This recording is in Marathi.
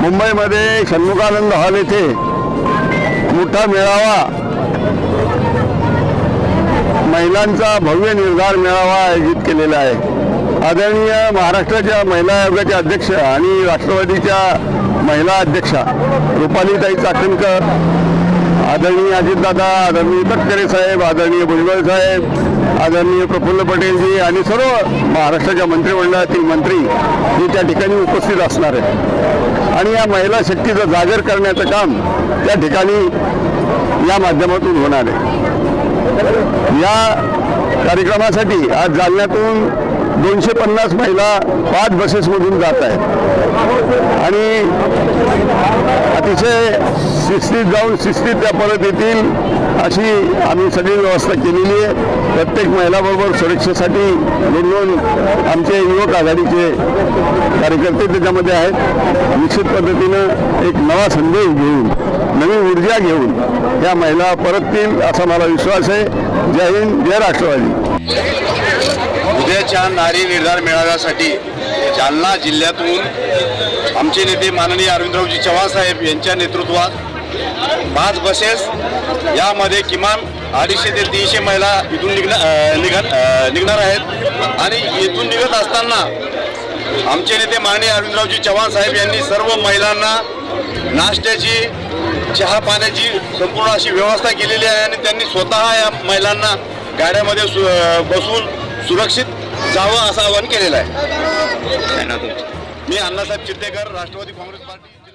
मुंबईमध्ये षण्मुखानंद हॉल येथे मोठा मेळावा. महिलांचा भव्य निर्धार मेळावा आयोजित केलेला आहे. आदरणीय महाराष्ट्राच्या महिला आयोगाच्या अध्यक्ष आणि राष्ट्रवादीच्या महिला अध्यक्षा रुपालीताई चाकणकर आदरणीय अजितदादा आदरणीय तटकरे साहेब आदरणीय भुजबळ साहेब आदरणीय प्रफुल्ल पटेलजी आणि सर्व महाराष्ट्राच्या मंत्रिमंडळातील मंत्री हे त्या ठिकाणी उपस्थित असणार आहेत. आणि या महिला शक्तीचं जागर करण्याचं काम त्या ठिकाणी या माध्यमातून होणार आहे. या कार्यक्रमासाठी आज जालन्यातून दोनशे पन्नास महिला पाच बसेसमधून जात आहेत. आणि अतिशय शिस्तीत जाऊन शिस्तीत त्या परत येतील अशी आम्ही सगळी व्यवस्था केलेली आहे. प्रत्येक महिलाबरोबर सुरक्षेसाठी दोन दोन आमचे युवक आघाडीचे कार्यकर्ते त्याच्यामध्ये आहेत. निश्चित पद्धतीनं एक नवा संदेश घेऊन नवी ऊर्जा घेऊन या महिला परततील असा मला विश्वास आहे. जय हिंद जय राष्ट्रवादी. उद्याच्या नारी निर्धार मेळाव्यासाठी जालना जिल्ह्यातून आमचे नेते माननीय अरविंदरावजी चव्हाण साहेब यांच्या नेतृत्वात पाच बसेस यामध्ये किमान अडीचशे ते तीनशे महिला इथून निघणार अं, निघ अं, निघणार आहेत. आणि इथून निघत असताना आमचे नेते माननीय अरविंदरावजी चव्हाण साहेब यांनी सर्व महिलांना नाश्त्याची चहा पाण्याची संपूर्ण अशी व्यवस्था केलेली आहे आणि त्यांनी स्वतः या महिलांना गाड्यामध्ये सु बसून सुरक्षित जावं असं आवाहन केलेलं आहे. मी अण्णासाहेब चित्तेकर राष्ट्रवादी काँग्रेस पार्टी.